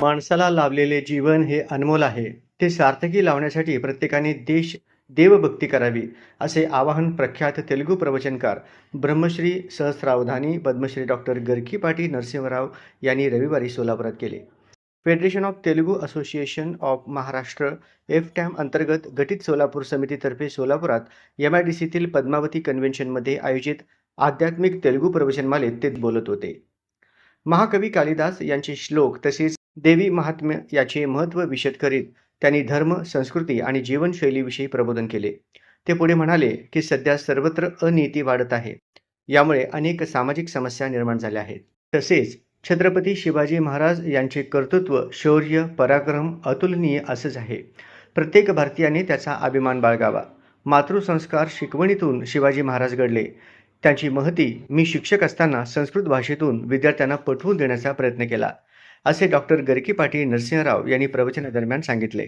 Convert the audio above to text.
माणसाला लाभलेले जीवन हे अनमोल आहे. ते सार्थकी लावण्यासाठी प्रत्येकाने देश देवभक्ती करावी असे आवाहन प्रख्यात तेलुगू प्रवचनकार ब्रह्मश्री सहस्रावधानी पद्मश्री डॉक्टर गर्की पाटी नरसिंहराव यांनी रविवारी सोलापुरात केले. Federation of Telugu association of Maharashtra F TAM अंतर्गत गठीत सोलापूर समितीतर्फे सोलापुरात एम आय डी सीतील पद्मावती कन्व्हेन्शनमध्ये आयोजित आध्यात्मिक तेलुगू प्रवचनमालेत ते बोलत होते. महाकवी कालिदास यांचे श्लोक तसेच देवी महात्म्य याचे महत्त्व विशद करीत त्यांनी धर्म संस्कृती आणि जीवनशैलीविषयी प्रबोधन केले. ते पुढे म्हणाले की सध्या सर्वत्र अनिती वाढत आहे. यामुळे अनेक सामाजिक समस्या निर्माण झाल्या आहेत. तसेच छत्रपती शिवाजी महाराज यांचे कर्तृत्व शौर्य पराक्रम अतुलनीय असंच आहे. प्रत्येक भारतीयाने त्याचा अभिमान बाळगावा. मातृसंस्कार शिकवणीतून शिवाजी महाराज घडले. त्यांची महती मी शिक्षक असताना संस्कृत भाषेतून विद्यार्थ्यांना पटवून देण्याचा प्रयत्न केला. असे डॉक्टर गरकी पाटील नरसिंहराव यांनी प्रवचनादरम्यान सांगितले.